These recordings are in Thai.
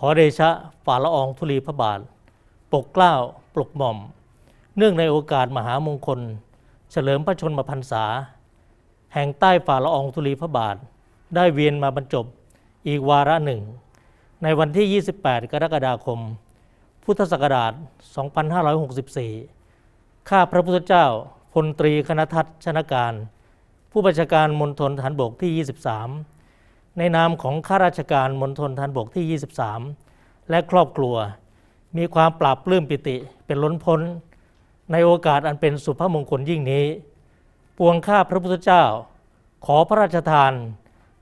ขอเดชะฝ่าละอองธุลีพระบาท ปกเกล้าปลุกหม่อม เนื่องในโอกาสมหามงคล เฉลิมพระชนมพรรษา แห่งใต้ฝ่าละอองธุลีพระบาท ได้เวียนมาบรรจบอีกวาระหนึ่ง ในวันที่ 28 กรกฎาคม พุทธศักราช 2564 ข้าพระพุทธเจ้าพลตรีคณทัศชนการ ผู้บัญชาการมณฑลฐานบกที่ 23 ในนามของข้าราชการมณฑลฐานบกที่ 23 และครอบครัว มีความปราบปลื้มปิติเป็นล้นพ้น ในโอกาสอันเป็นสุภมงคลยิ่งนี้ ปวงข้าพระพุทธเจ้า ขอพระราชทาน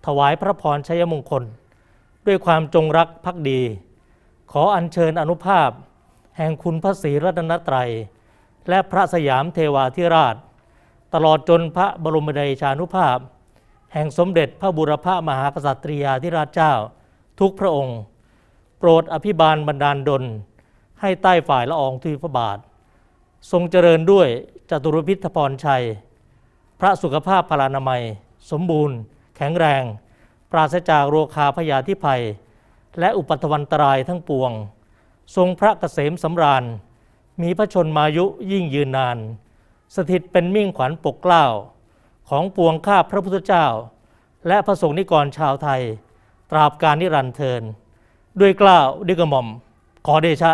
ถวายพระพรชัยมงคล ด้วยความจงรักภักดี ขออัญเชิญอนุภาพ แห่งคุณพระศรีรัตนตรัย และพระสยามเทวาธิราช ตลอดจนพระบรมเดชานุภาพ แห่งสมเด็จพระบุรพมหากษัตริยาธิราชเจ้า ทุกพระองค์ โปรดอภิบาลบรรดาลดล ให้ใต้ฝ่ายละอองทุลีพระบาท ทรงเจริญด้วยจตุรพิธพรชัย พระสุขภาพพลานามัย สมบูรณ์ แข็งแรง ปราศจากโรคาพยาธิภัย และอุปัตวันตรายทั้งปวง ทรงพระเกษมสำราญ มีพระชนมายุยิ่งยืนนาน สถิตเป็นมิ่งขวัญปกเกล้า ของปวงข้าพระพุทธเจ้า และพระสงฆ์นิกรชาวไทย ตราบการนิรันดร์เทิน ด้วยกล้าวด้วยกระหม่อมขอเดชะ